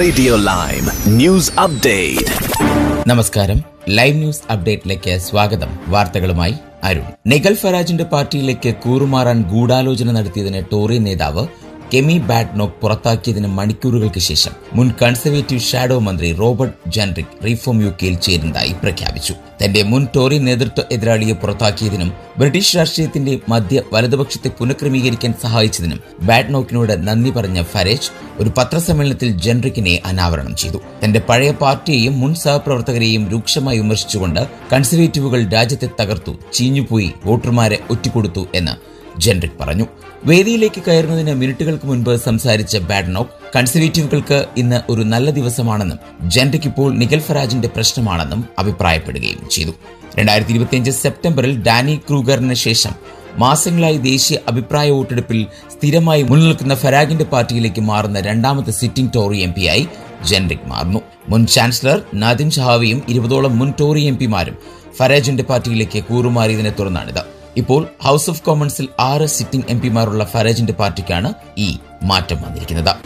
Radio lime news update നമസ്കാരം. Live news അപ്ഡേറ്റിലേക്ക് സ്വാഗതം. വാർത്തകളുമായി അരുൺ. നിഗൽ ഫറാജിന്റെ പാർട്ടിയിലേക്ക് കൂറുമാറാൻ ഗൂഢാലോചന നടത്തിയതിന് ടോറി നേതാവ് കെമി ബാഡ്നോക്ക് പുറത്താക്കിയതിന് മണിക്കൂറുകൾക്ക് ശേഷം മുൻ കൺസർവേറ്റീവ് ഷാഡോ മന്ത്രി റോബർട്ട് ജൻറിക് റീഫോം യു കെയിൽ ചേരുന്നതായി പ്രഖ്യാപിച്ചു. തന്റെ മുൻ ടോറി നേതൃത്വ എതിരാളിയെ പുറത്താക്കിയതിനും ബ്രിട്ടീഷ് രാഷ്ട്രീയത്തിന്റെ മധ്യ വലതുപക്ഷത്തെ പുനഃക്രമീകരിക്കാൻ സഹായിച്ചതിനും ബാഡ്നോക്കിനോട് നന്ദി പറഞ്ഞ ഫരേജ് ഒരു പത്രസമ്മേളനത്തിൽ ജൻറിക്കിനെ അനാവരണം ചെയ്തു. തന്റെ പഴയ പാർട്ടിയെയും മുൻ സഹപ്രവർത്തകരെയും രൂക്ഷമായി വിമർശിച്ചുകൊണ്ട് കൺസർവേറ്റീവുകൾ രാജ്യത്തെ തകർത്തു ചീഞ്ഞുപോയി വോട്ടർമാരെ ഒറ്റിക്കൊടുത്തു എന്ന് ജൻറിക് പറഞ്ഞു. വേദിയിലേക്ക് കയറുന്നതിന് മിനിറ്റുകൾക്ക് മുൻപ് സംസാരിച്ച ബാഡ്നോക്ക് കൺസർവേറ്റീവുകൾക്ക് ഇന്ന് ഒരു നല്ല ദിവസമാണെന്നും ജെൻറിക് ഇപ്പോൾ നിഖൽ ഫറാജിന്റെ പ്രശ്നമാണെന്നും അഭിപ്രായപ്പെടുകയും ചെയ്തു. രണ്ടായിരത്തി ഇരുപത്തിയഞ്ച് സെപ്റ്റംബറിൽ ഡാനി ക്രൂഗറിന് ശേഷം മാസങ്ങളായി ദേശീയ അഭിപ്രായ വോട്ടെടുപ്പിൽ സ്ഥിരമായി മുൻനിൽക്കുന്ന ഫരാഗിന്റെ പാർട്ടിയിലേക്ക് മാറുന്ന രണ്ടാമത്തെ സിറ്റിംഗ് ടോറി എം പിയായി ജെൻറിക് മാറുന്നു. മുൻ ചാൻസലർ നാദിം ഷഹാവിയും ഇരുപതോളം മുൻ ടോറി എം പിമാരും ഫരാജിന്റെ പാർട്ടിയിലേക്ക് കൂറുമാറിയതിനെ തുടർന്നാണിത്. ഇപ്പോൾ ഹൗസ് ഓഫ് കോമൺസിൽ ആറ് സിറ്റിംഗ് എം പിമാരുള്ള ഫരാജിന്റെ പാർട്ടിക്കാണ് ഈ മാറ്റം വന്നിരിക്കുന്നത്.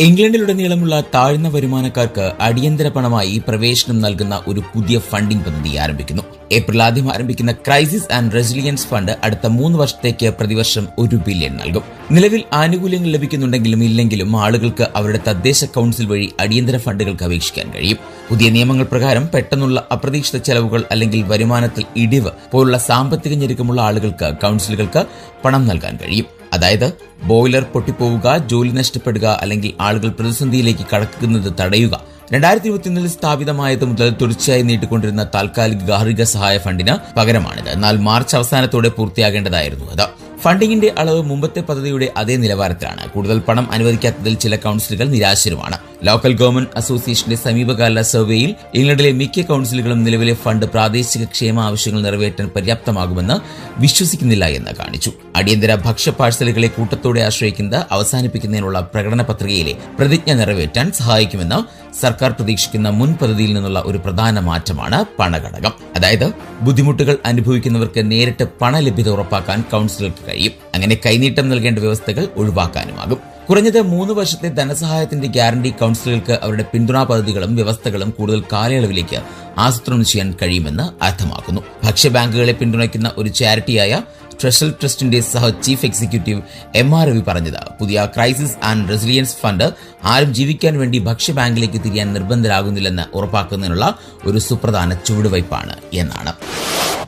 ഇംഗ്ലണ്ടിലുടനീളമുള്ള താഴ്ന്ന വരുമാനക്കാർക്ക് അടിയന്തര പണമായി പ്രവേശനം നൽകുന്ന ഒരു പുതിയ ഫണ്ടിംഗ് പദ്ധതി ആരംഭിക്കുന്നു. ഏപ്രിൽ ആദ്യം ആരംഭിക്കുന്ന ക്രൈസിസ് ആൻഡ് റെസിലിയൻസ് ഫണ്ട് അടുത്ത മൂന്ന് വർഷത്തേക്ക് പ്രതിവർഷം ഒരു ബില്യൺ നൽകും. നിലവിൽ ആനുകൂല്യങ്ങൾ ലഭിക്കുന്നുണ്ടെങ്കിലും ഇല്ലെങ്കിലും ആളുകൾക്ക് അവരുടെ തദ്ദേശ കൗൺസിൽ വഴി അടിയന്തര ഫണ്ടുകൾക്ക് അപേക്ഷിക്കാൻ കഴിയും. പുതിയ നിയമങ്ങൾ പ്രകാരം പെട്ടെന്നുള്ള അപ്രതീക്ഷിത ചെലവുകൾ അല്ലെങ്കിൽ വരുമാനത്തിൽ ഇടിവ് പോലുള്ള സാമ്പത്തിക ഞെരുക്കമുള്ള ആളുകൾക്ക് കൗൺസിലുകൾക്ക് പണം നൽകാൻ കഴിയും. അതായത് ബോയിലർ പൊട്ടിപ്പോവുക ജോലി നഷ്ടപ്പെടുക അല്ലെങ്കിൽ ആളുകൾ പ്രതിസന്ധിയിലേക്ക് കടക്കുന്നത് തടയുക രണ്ടായിരത്തി ഇരുപത്തിയൊന്നിൽ സ്ഥാപിതമായത് മുതൽ തുടർച്ചയായി നീട്ടിക്കൊണ്ടിരുന്ന താൽക്കാലിക ഗാർഹിക സഹായ ഫണ്ടിന് പകരമാണിത്. എന്നാൽ മാർച്ച് അവസാനത്തോടെ പൂർത്തിയാകേണ്ടതായിരുന്നു അത്. ഫണ്ടിങ്ങിന്റെ അളവ് മുമ്പത്തെ പദ്ധതിയുടെ അതേ നിലവാരത്തിലാണ്. കൂടുതൽ പണം അനുവദിക്കാത്തതിൽ ചില കൌൺസിലുകൾ നിരാശരുമാണ്. ലോക്കൽ ഗവൺമെന്റ് അസോസിയേഷന്റെ സമീപകാല സർവേയിൽ ഇംഗ്ലണ്ടിലെ മിക്ക കൌൺസിലുകളും നിലവിലെ ഫണ്ട് പ്രാദേശിക ക്ഷേമ ആവശ്യങ്ങൾ നിറവേറ്റാൻ പര്യാപ്തമാകുമെന്ന് വിശ്വസിക്കുന്നില്ല എന്ന് കാണിച്ചു. അടിയന്തര ഭക്ഷ്യ പാഴ്സലുകളെ കൂട്ടത്തോടെ ആശ്രയിക്കുന്നത് അവസാനിപ്പിക്കുന്നതിനുള്ള പ്രകടന പത്രികയിലെ പ്രതിജ്ഞ നിറവേറ്റാൻ സഹായിക്കുമെന്ന് സർക്കാർ പ്രതീക്ഷിക്കുന്ന മുൻ പദ്ധതിയിൽ നിന്നുള്ള ഒരു പ്രധാന മാറ്റമാണ് പണഘടകം. അതായത് ബുദ്ധിമുട്ടുകൾ അനുഭവിക്കുന്നവർക്ക് നേരിട്ട് പണലഭ്യത ഉറപ്പാക്കാൻ കൌൺസിലർക്ക് കഴിയും. അങ്ങനെ കൈനീട്ടം നൽകേണ്ട വ്യവസ്ഥകൾ ഒഴിവാക്കാനുമാകും. കുറഞ്ഞത് മൂന്ന് വർഷത്തെ ധനസഹായത്തിന്റെ ഗ്യാരണ്ടി കൌൺസിലുകൾക്ക് അവരുടെ പിന്തുണാ പദ്ധതികളും വ്യവസ്ഥകളും കൂടുതൽ കാലയളവിലേക്ക് ആസൂത്രണം ചെയ്യാൻ കഴിയുമെന്ന് അർത്ഥമാക്കുന്നു. ഭക്ഷ്യബാങ്കുകളെ പിന്തുണയ്ക്കുന്ന ഒരു ചാരിറ്റിയായ ട്രഷൽ ട്രസ്റ്റിന്റെ സഹ chief executive Emma Revie പറഞ്ഞത്. പുതിയ ക്രൈസിസ് ആൻഡ് റെസിലിയൻസ് ഫണ്ട് ആരും ജീവിക്കാൻ വേണ്ടി ഭക്ഷ്യബാങ്കിലേക്ക് തിരിയാൻ നിർബന്ധരാകുന്നില്ലെന്ന് ഉറപ്പാക്കുന്നതിനുള്ള ഒരു സുപ്രധാന ചുവടുവയ്പ്പാണ് എന്നാണ്.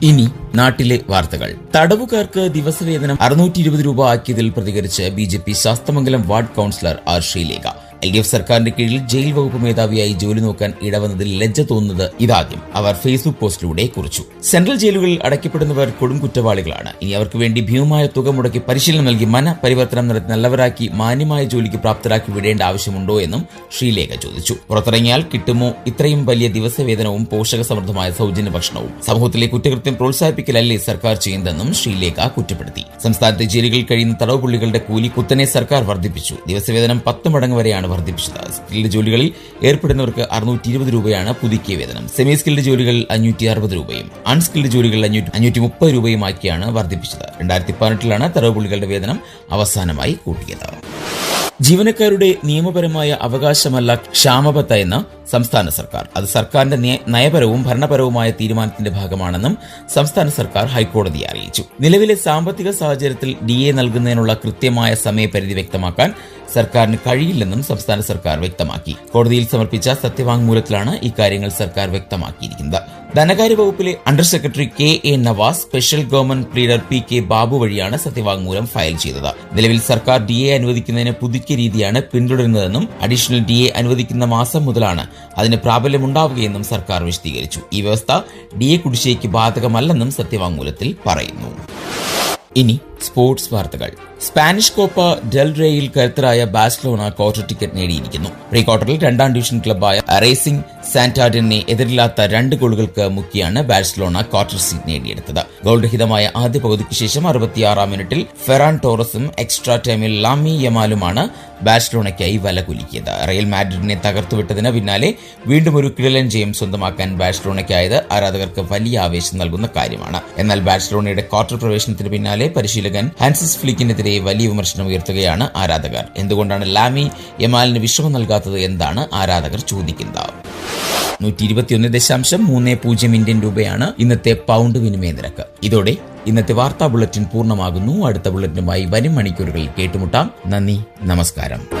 ഇനി നാട്ടിലെ വാർത്തകൾ. തടവുകാർക്ക് ദിവസവേതനം അറുന്നൂറ്റി ഇരുപത് രൂപ ആക്കിയതിൽ പ്രതികരിച്ച് B J P Sasthamangalam ward councillor R Sreelekha. L D F സർക്കാരിന്റെ കീഴിൽ ജയിൽ വകുപ്പ് മേധാവിയായി ജോലി നോക്കാൻ ഇടവന്നതിൽ ലജ്ജ തോന്നുന്നത് ഇതാദ്യം അവർ ഫേസ്ബുക്ക് പോസ്റ്റിലൂടെ കുറിച്ചു. സെൻട്രൽ ജയിലുകളിൽ അടയ്ക്കപ്പെടുന്നവർ കൊടും കുറ്റവാളികളാണ്. ഇനി അവർക്ക് വേണ്ടി ഭീമമായ തുക മുടക്കി പരിശീലനം നൽകി മന പരിവർത്തനം നടത്തി നല്ലവരാക്കി മാന്യമായ ജോലിക്ക് പ്രാപ്തരാക്കി വിടേണ്ട ആവശ്യമുണ്ടോ എന്നും ശ്രീലേഖ ചോദിച്ചു. പുറത്തിറങ്ങിയാൽ കിട്ടുമോ ഇത്രയും വലിയ ദിവസവേതനവും പോഷക സമൃദ്ധമായ സൗജന്യ ഭക്ഷണവും? സമൂഹത്തിലെ കുറ്റകൃത്യം പ്രോത്സാഹിപ്പിക്കലല്ലേ സർക്കാർ ചെയ്യുന്നതെന്നും ശ്രീലേഖ കുറ്റപ്പെടുത്തി. സംസ്ഥാനത്തെ ജയിലുകളിൽ കഴിയുന്ന തടവ് പുള്ളികളുടെ കൂലി കുത്തനെ സർക്കാർ വർദ്ധിപ്പിച്ചു. ദിവസവേതനം പത്ത് മടങ്ങ് വരെയാണ് വർദ്ധിപ്പിച്ചത്. സ്കിൽഡ് ജോലികളിൽ ഏർപ്പെടുന്നവർക്ക് അറുന്നൂറ്റി ഇരുപത് രൂപയാണ് പുതുക്കിയ വേതനം. സെമി സ്കിൽഡ് ജോലികൾ അഞ്ഞൂറ്റി അറുപത് രൂപയും അൺസ്കിൽഡ് ജോലികൾ അഞ്ഞൂറ്റി അഞ്ഞൂറ്റി മുപ്പത് രൂപയുമാക്കിയാണ് വർദ്ധിപ്പിച്ചത്. രണ്ടായിരത്തി പതിനെട്ടിലാണ് തടവ് പുള്ളികളുടെ വേതനം അവസാനമായി കൂട്ടിയത്. ജീവനക്കാരുടെ നിയമപരമായ അവകാശമല്ല ക്ഷാമബത്ത എന്ന സംസ്ഥാന സർക്കാർ. അത് സർക്കാരിന്റെ നയപരവും ഭരണപരവുമായ തീരുമാനത്തിന്റെ ഭാഗമാണെന്നും സംസ്ഥാന സർക്കാർ ഹൈക്കോടതിയെ അറിയിച്ചു. നിലവിലെ സാമ്പത്തിക സാഹചര്യത്തിൽ ഡി എ നൽകുന്നതിനുള്ള കൃത്യമായ സമയപരിധി വ്യക്തമാക്കാൻ സർക്കാരിന് കഴിയില്ലെന്നും സംസ്ഥാന സർക്കാർ വ്യക്തമാക്കി. കോടതിയിൽ സമർപ്പിച്ച സത്യവാങ്മൂലത്തിലാണ് ഇക്കാര്യങ്ങൾ സർക്കാർ വ്യക്തമാക്കിയിരിക്കുന്നത്. ധനകാര്യ വകുപ്പിലെ under secretary K A Nawas special government pleader P K Babu വഴിയാണ് സത്യവാങ്മൂലം ഫയൽ ചെയ്തത്. നിലവിൽ സർക്കാർ ഡി എ അനുവദിക്കുന്നതിന് പുതുക്കിയ രീതിയാണ് പിന്തുടരുന്നതെന്നും അഡീഷണൽ ഡി എ അനുവദിക്കുന്ന മാസം മുതലാണ് അതിന് പ്രാബല്യമുണ്ടാവുകയെന്നും സർക്കാർ വിശദീകരിച്ചു. ഈ വ്യവസ്ഥ ഡി എ കുടിശ്ശേക്ക് ബാധകമല്ലെന്നും സത്യവാങ്മൂലത്തിൽ പറയുന്നു. ഇനി സ്പോർട്സ് വാർത്തകൾ. സ്പാനിഷ് കോപ്പ ഡെൽറേയിൽ കരുത്തരായ ബാഴ്സലോണ ക്വാർട്ടർ ടിക്കറ്റ് നേടിയിരിക്കുന്നു. പ്രീ ക്വാർട്ടറിൽ രണ്ടാം ഡിവിഷൻ ക്ലബായ റേസിംഗ് സാന്റാഡിനെ എതിരില്ലാത്ത രണ്ട് ഗോളുകൾക്ക് മുക്കിയാണ് ബാഴ്സലോണ ക്വാർട്ടർ സീറ്റ് നേടിയെടുത്തത്. ഗോൾരഹിതമായ ആദ്യ പകുതിക്ക് ശേഷം അറുപത്തിയാറാം മിനിറ്റിൽ ഫെറാൻ ടോറസും എക്സ്ട്രാ ടൈമിൽ ലാമി യമാലുമാണ് ബാഴ്സലോണയ്ക്കായി വല കുലുക്കിയത്. റയൽ മാഡ്രിഡിനെ തകർത്തുവിട്ടതിന് പിന്നാലെ വീണ്ടും ഒരു കിഴലൻ ജയം സ്വന്തമാക്കാൻ ബാഴ്സലോണയ്ക്കായത് ആരാധകർക്ക് വലിയ ആവേശം നൽകുന്ന കാര്യമാണ്. എന്നാൽ ബാഴ്സലോണയുടെ ക്വാർട്ടർ പ്രവേശനത്തിന് പിന്നാലെ പരിശീലകൻ സംവിധായകൻ ഹാൻസിസ് ഫ്ലിക്കിനെതിരെ വലിയ വിമർശനം ഉയർത്തുകയാണ് ആരാധകർ. എന്തുകൊണ്ടാണ് ലാമി യമാലിന് വിശ്രമം നൽകാത്തത് എന്താണ് ആരാധകർ ചോദിക്കുന്നത്. നൂറ്റി ഇരുപത്തിയൊന്ന് ദശാംശം മൂന്ന് പൂജ്യം ഇന്ത്യൻ രൂപയാണ് ഇന്നത്തെ പൗണ്ട് വിനിമയ നിരക്ക്. ഇതോടെ ഇന്നത്തെ വാർത്താ ബുള്ളറ്റിൻ പൂർണമാകുന്നു. അടുത്ത ബുള്ളറ്റിനുമായി വരും മണിക്കൂറുകളിൽ കേട്ടുമുട്ടാം. നന്ദി നമസ്കാരം.